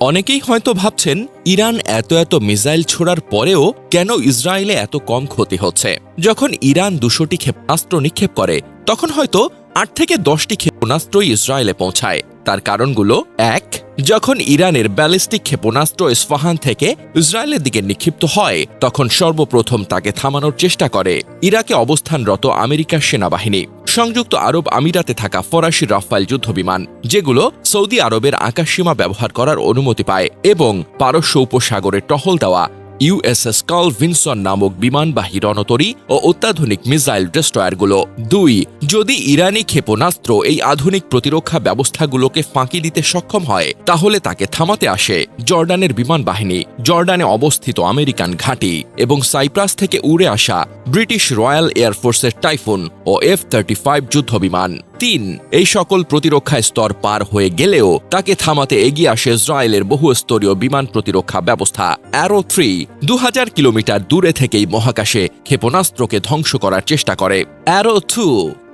অনেকেই হয়তো ভাবছেন, ইরান এত এত মিসাইল ছোড়ার পরেও কেন ইসরায়েলে এত কম ক্ষতি হচ্ছে? যখন ইরান দুশোটি ক্ষেপণাস্ত্র নিক্ষেপ করে, তখন হয়তো আট থেকে দশটি ক্ষেপণাস্ত্রই ইসরায়েলে পৌঁছায়। তার কারণগুলো এক যখন ইরানের ব্যালিস্টিক ক্ষেপণাস্ত্র ইস্ফাহান থেকে ইসরায়েলের দিকে নিক্ষিপ্ত হয়, তখন সর্বপ্রথম তাকে থামানোর চেষ্টা করে। ইরাকে অবস্থানরত আমেরিকার সেনাবাহিনী। সংযুক্ত আরব আমিরাতে থাকা ফরাসি রাফাইল যুদ্ধবিমান, যেগুলো সৌদি আরবের আকাশসীমা ব্যবহার করার অনুমতি পায় এবং পারস্য উপসাগরে টহল দেওয়া ইউএসএস কার্ল ভিনসন নামক বিমানবাহী রণতরী ও অত্যাধুনিক মিসাইল ডেস্ট্রয়ারগুলো। দুই যদি ইরানি ক্ষেপণাস্ত্র এই আধুনিক প্রতিরক্ষা ব্যবস্থাগুলোকে ফাঁকি দিতে সক্ষম হয়, তাহলে তাকে থামাতে আসে জর্ডানের বিমান বাহিনী। জর্ডানে অবস্থিত আমেরিকান ঘাঁটি এবং সাইপ্রাস থেকে উড়ে আসা ব্রিটিশ রয়্যাল এয়ারফোর্সের টাইফুন ও এফ থার্টি ফাইভ যুদ্ধবিমান। তিন, এই সকল প্রতিরক্ষা স্তর পার হয়ে গেলেও তাকে থামাতে এগিয়ে আসে ইসরায়েলের বহুস্তরীয় বিমান প্রতিরক্ষা ব্যবস্থা। অ্যারো থ্রি দু হাজার কিলোমিটার দূরে থেকেই মহাকাশে ক্ষেপণাস্ত্রকে ধ্বংস করার চেষ্টা করে। অ্যারো টু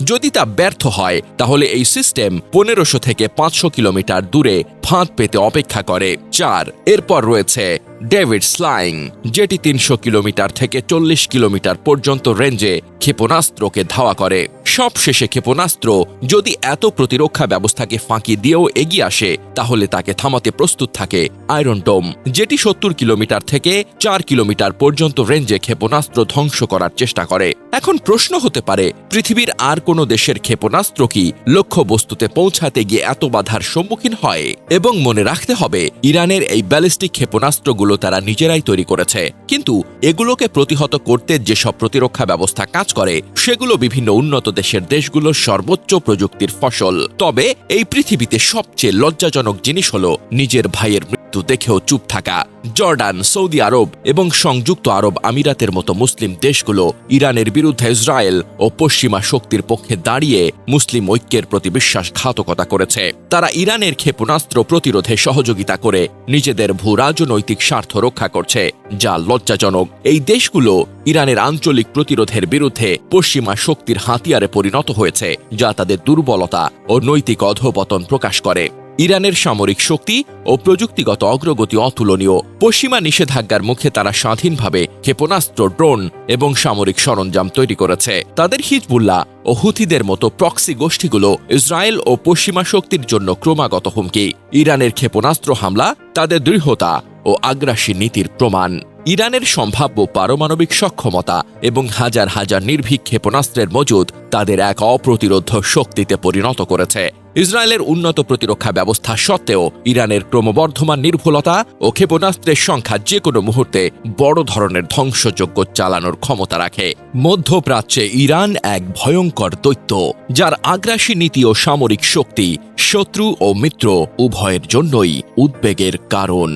যদি তা ব্যর্থ হয়, তাহলে এই সিস্টেম পনেরোশো থেকে পাঁচশো কিলোমিটার দূরে ফাঁদ পেতে অপেক্ষা করে। চার, এরপর রয়েছে ডেভিড স্লাইং, যেটি তিনশো কিলোমিটার থেকে চল্লিশ কিলোমিটার পর্যন্ত রেঞ্জে ক্ষেপণাস্ত্রকে ধাওয়া করে। সবশেষে ক্ষেপণাস্ত্র যদি এত প্রতিরক্ষা ব্যবস্থাকে ফাঁকি দিয়েও এগিয়ে আসে, তাহলে তাকে থামাতে প্রস্তুত থাকে আয়রন ডোম, যেটি সত্তর কিলোমিটার থেকে চার কিলোমিটার পর্যন্ত রেঞ্জে ক্ষেপণাস্ত্র ধ্বংস করার চেষ্টা করে। এখন প্রশ্ন হতে পারে, পৃথিবীর আর কোনো দেশের ক্ষেপণাস্ত্র কি লক্ষ্যবস্তুতে পৌঁছাতে গিয়ে এত বাধার সম্মুখীন হয়? এবং মনে রাখতে হবে, ইরানের এই ব্যালিস্টিক ক্ষেপণাস্ত্রগুলো তারা নিজেরাই তৈরি করেছে। কিন্তু এগুলোকে প্রতিহত করতে যেসব প্রতিরক্ষা ব্যবস্থা কাজ করে, সেগুলো বিভিন্ন উন্নত দেশের দেশগুলোর সর্বোচ্চ প্রযুক্তির ফসল। তবে এই পৃথিবীতে সবচেয়ে লজ্জাজনক জিনিস হল নিজের ভাইয়ের মৃত্যু দেখেও চুপ থাকা। জর্ডান, সৌদি আরব এবং সংযুক্ত আরব আমিরাতের মতো মুসলিম দেশগুলো ইরানের বিরুদ্ধে ইসরায়েল ও পশ্চিমা শক্তির পক্ষে দাঁড়িয়ে মুসলিম ঐক্যের প্রতি বিশ্বাসঘাতকতা করেছে। তারা ইরানের ক্ষেপণাস্ত্র প্রতিরোধে সহযোগিতা করে নিজেদের ভূ রাজনৈতিক স্বার্থ রক্ষা করছে, যা লজ্জাজনক। এই দেশগুলো ইরানের আঞ্চলিক প্রতিরোধের বিরুদ্ধে পশ্চিমা শক্তির হাতিয়ারে পরিণত হয়েছে, যা তাদের দুর্বলতা ও নৈতিক অধপতন প্রকাশ করে। ইরানের সামরিক শক্তি ও প্রযুক্তিগত অগ্রগতি অতুলনীয়। পশ্চিমা নিষেধাজ্ঞার মুখে তারা স্বাধীনভাবে ক্ষেপণাস্ত্র, ড্রোন এবং সামরিক সরঞ্জাম তৈরি করেছে। তাদের হিজবুল্লাহ ও হুথিদের মতো প্রক্সি গোষ্ঠীগুলো ইসরায়েল ও পশ্চিমা শক্তির জন্য ক্রমাগত হুমকি। ইরানের ক্ষেপণাস্ত্র হামলা তাদের দৃঢ়তা ও আগ্রাসী নীতির প্রমাণ। ইরানের সম্ভাব্য পারমাণবিক সক্ষমতা এবং হাজার হাজার নির্ভীক ক্ষেপণাস্ত্রের মজুদ তাদের এক অপ্রতিরোধ শক্তিতে পরিণত করেছে। ইসরায়েলের উন্নত প্রতিরক্ষা ব্যবস্থা সত্ত্বেও ইরানের ক্রমবর্ধমান নির্ভুলতা ও ক্ষেপণাস্ত্রের সংখ্যা যে কোনো মুহূর্তে বড় ধরনের ধ্বংসযোগ্য চালানোর ক্ষমতা রাখে। মধ্যপ্রাচ্যে ইরান এক ভয়ঙ্কর দৈত্য, যার আগ্রাসী নীতি ও সামরিক শক্তি শত্রু ও মিত্র উভয়ের জন্যই উদ্বেগের কারণ।